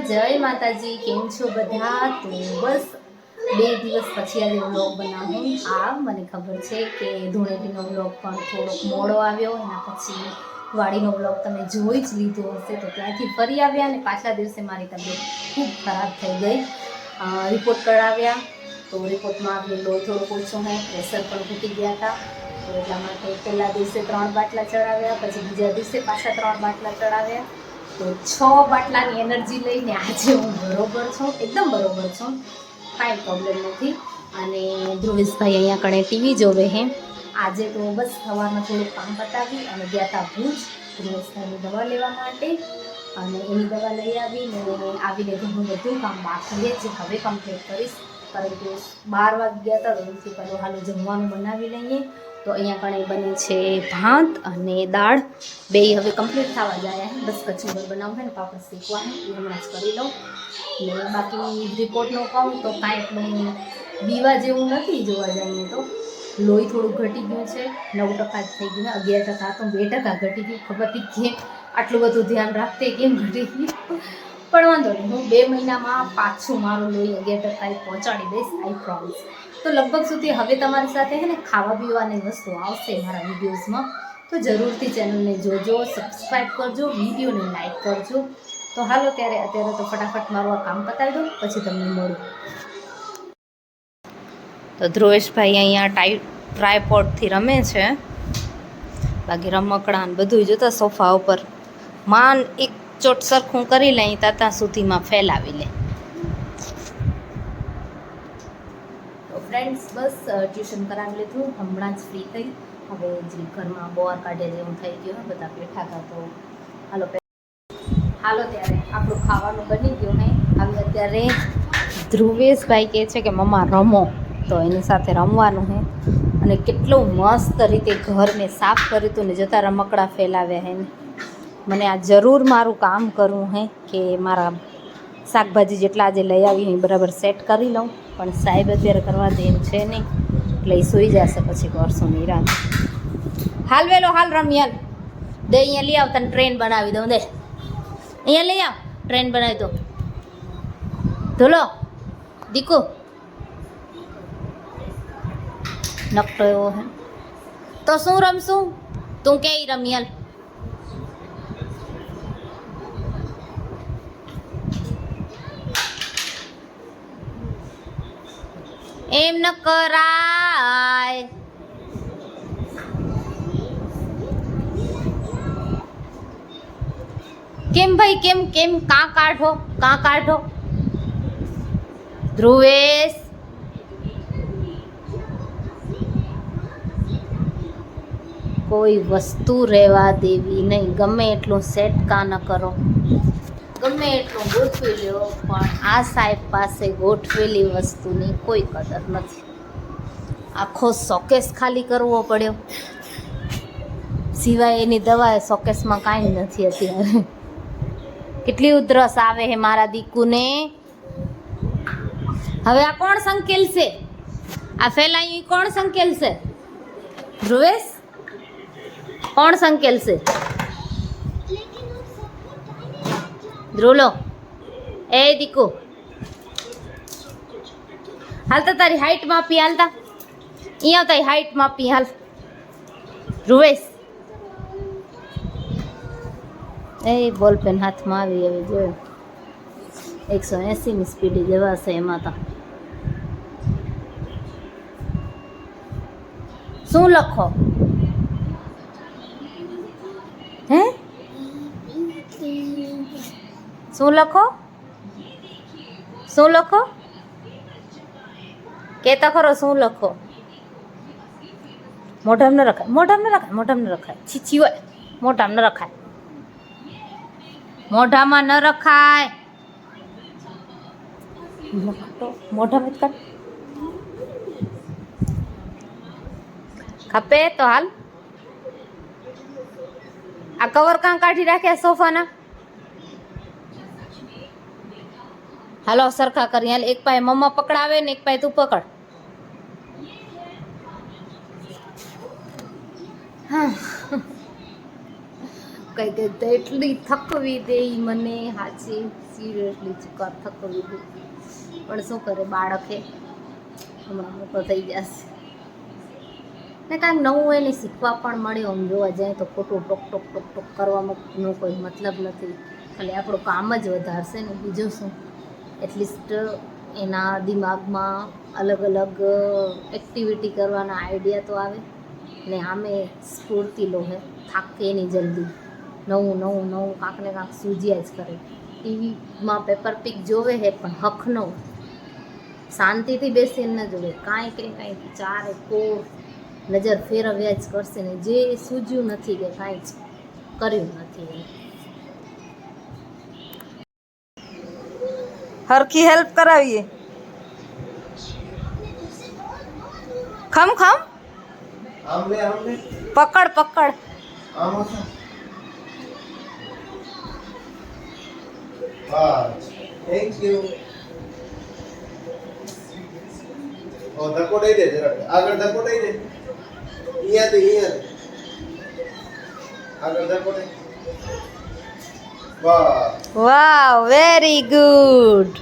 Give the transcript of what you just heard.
જય માતાજી, કેમ છો બધા? તો બસ બે દિવસ પછી આજે વ્લોગ બનાવું. આ મને ખબર છે કે ધૂળેટીનો વ્લોગ પણ થોડોક મોડો આવ્યો, એના પછી વાડીનો વ્લોગ તમે જોઈ જ લીધો હશે, તો ત્યાંથી ફરી આવ્યા અને પાછલા દિવસે મારી તબિયત ખૂબ ખરાબ થઈ ગઈ. રિપોર્ટ કરાવ્યા તો રિપોર્ટમાં આપણે લોહી થોડુંક ઓછું હોય પ્રેશર પણ ઘૂટી ગયા હતા. તો એટલા માટે પહેલા દિવસે ત્રણ બાટલા ચડાવ્યા, પછી બીજા દિવસે પાછા ત્રણ બાટલા ચડાવ્યા. તો છ બાટલાની એનર્જી લઈને આજે હું બરોબર છું, એકદમ બરોબર છું. કાંઈ પ્રોબ્લેમ નથી. અને ધ્રુવેશભાઈ અહીંયા કણે ટીવી જોવે હે આજે તો બસ સવારમાં થોડું કામ પતાવી અને ગયા હતા ભુજ. ધ્રુવેશભાઈની દવા લેવા માટે. અને એની દવા લઈ આવીને આવીને ઘણું બધું કામ બાકી છે. જે હવે કમ્પ્લીટ કરીશ. પરંતુ બાર વાગ્યા ગયા હતા તો એમથી પહેલું હાલો જમવાનું બનાવી લઈએ. તો અહીંયા કણે બને છે ભાત અને દાળ. બે હવે કમ્પ્લીટ થવા જાય બસ કચુંબર બનાવવું હોય ને પાપડ શેકવા છે એ હમણાં જ કરી લઉં. ને બાકી રિપોર્ટનો કહું તો કાંઈ એટલું બીવા જેવું નથી જોવા જઈએ તો. લોહી થોડું ઘટી ગયું છે, નવ ટકા થઈ ગયું અગિયાર ટકા તો બે ટકા ઘટી ગયું. ખબર હતી કેમ આટલું બધું ધ્યાન રાખતે કેમ ઘટી ગયું. પણ વાંધો નહીં. હું બે મહિનામાં પાછું મારું લોહી અગિયાર ટકાએ પહોંચાડી દઈશ આઈ પ્રોમિસ તો લગભગ સુધી હવે તમારી સાથે છે ને ખાવા પીવાની વસ્તુ આવશે મારા વિડીયોઝમાં. તો જરૂરથી ચેનલને જોજો સબસ્ક્રાઈબ કરજો, વિડીયોને લાઈક કરજો. તો હાલો ત્યારે અત્યારે તો ફટાફટ મારું આ કામ પતાવી દઉં, પછી તમને મળું. તો ધ્રુવેશભાઈ અહીંયા ટાઈ ટ્રાયપોર્ટથી રમે છે. બાકી રમકડા ને બધું જોતા સોફા ઉપર. માન એક ચોટ સરખું કરી લઈ ત્યાં સુધીમાં ફેલાવી લે. ફ્રેન્ડ્સ બસ ટ્યુશન કરાવી લીધું. હમણાં જ ફ્રી થઈ. હવે જે ઘરમાં બોર કાઢે જેવું થઈ ગયું બધા બેઠા હતા તો હાલો હાલો ત્યારે આપણું ખાવાનું બની ગયું ને હવે અત્યારે ધ્રુવેશભાઈ કહે છે કે મમ્મા, રમો. તો એની સાથે રમવાનું હે અને કેટલું મસ્ત રીતે ઘર મેં સાફ કર્યું હતું ને જતાં રમકડા ફેલાવ્યા હે ને મને આ જરૂર મારું કામ કરવું હે કે મારા શાકભાજી જેટલા આજે લઈ આવી એ બરાબર સેટ કરી લઉં. પણ સાહેબ અત્યારે કરવા દે એમ છે નહીં, એટલે એ સૂઈ જશે પછી કરશું નિરાંત. હાલ વેલો, હાલ રમી હાલ દે અહીંયા લઈ આવ, તને ટ્રેન બનાવી દઉં. દે. અહીંયા લઈ આવ ટ્રેન બનાવી દો ધોલો, દીકુ. નકટો એવો હે. તો શું રમશું? તું કે રમી એમ ન કરાય. કેમ ભાઈ, કેમ કેમ? કાં કાઢો કાં કાઢો? ધ્રુવેશ. કોઈ વસ્તુ રહેવા દેવી નહીં. ગમે એટલું સેટ કા ન કરો. ગમે એટલું ગોઠવી લ્યો, પણ આ સાહેબ પાસે ગોઠવેલી વસ્તુની કોઈ કદર નથી. આખો શોકેસ ખાલી કરવો પડ્યો. સિવાય એની દવા શોકેસમાં કાંઈ નથી અત્યારે. કેટલી ઉધરસ આવે હે મારા દીકુને. હવે આ કોણ સંકેલશે આ ફેલાયું કોણ સંકેલશે ધ્રુવેશ? કોણ સંકેલશે ધ્રુલો. એ દીકુ. હાલતા તારી હાઈટ માપી, હાલતા. અહીંયા તારી હાઈટ માપી, હાલ. ધ્રુવેશ. એ બોલ પેન હાથમાં આવી, હવે જોયો એકસો એંસીની સ્પીડે જવાશે એમાં તો. શું લખો? શું લખો? શું લખો? કહેતા ખરો શું લખો? મોઢામાં ન રખાય, મોઢામાં ન રખાય, મોઢામાં ન રખાય. છીછી હોય, મોઢામાં ન રખાય. મોઢામાં ન રખાય. મોઢામાં ખપે તો હાલ. આ કવર કાં કાઢી રાખ્યા સોફાના? હાલો, સરખા કરી. હાલ એક પાય મમ્મા પકડાવે ને એક પાય તું પકડ. કઈ કઈ તો એટલી થકવી દે મને. હાચી, સિરિયસલી ચુકાર થકવી દે. પણ શું કરે બાળકે? હમણાં મોટો થઈ જશે. ને કાંઈક નવું એને શીખવા પણ મળે આમ જોવા જાય તો ખોટું ટોક ટોક ટોક ટોક કરવામાં કોઈ મતલબ નથી. ખાલી આપણું કામ જ વધારશે ને બીજું શું? એટલીસ્ટ એના દિમાગમાં અલગ અલગ એક્ટિવિટી કરવાના આઈડિયા તો આવે. ને આમે સ્ફૂર્તિલો હે થાકે નહીં જલ્દી. નવું નવું નવું કાંક ને કાંક સૂજ્યા જ કરે. ટીવીમાં પેપર પિક જોવે હે, પણ હકનો શાંતિથી બેસીને ન જોવે. કાંઈ કંઈ કાંઈ ચારે કોર નજર ફેરવ્યા જ કરશે ને, જે સૂજ્યું નથી કે કાંઈ જ કર્યું નથી હરખી હેલ્પ કરાવીએ ખમ ખમ આમ લે આમ લે પકડ પકડ આમ હશે બસ થેન્ક યુ ઓ ધક્કો દઈ દે જરાક આગળ ધક્કો દઈ દે અહીંયાથી અહીંયાથી આગળ ધક્કો દે Wow. Very good.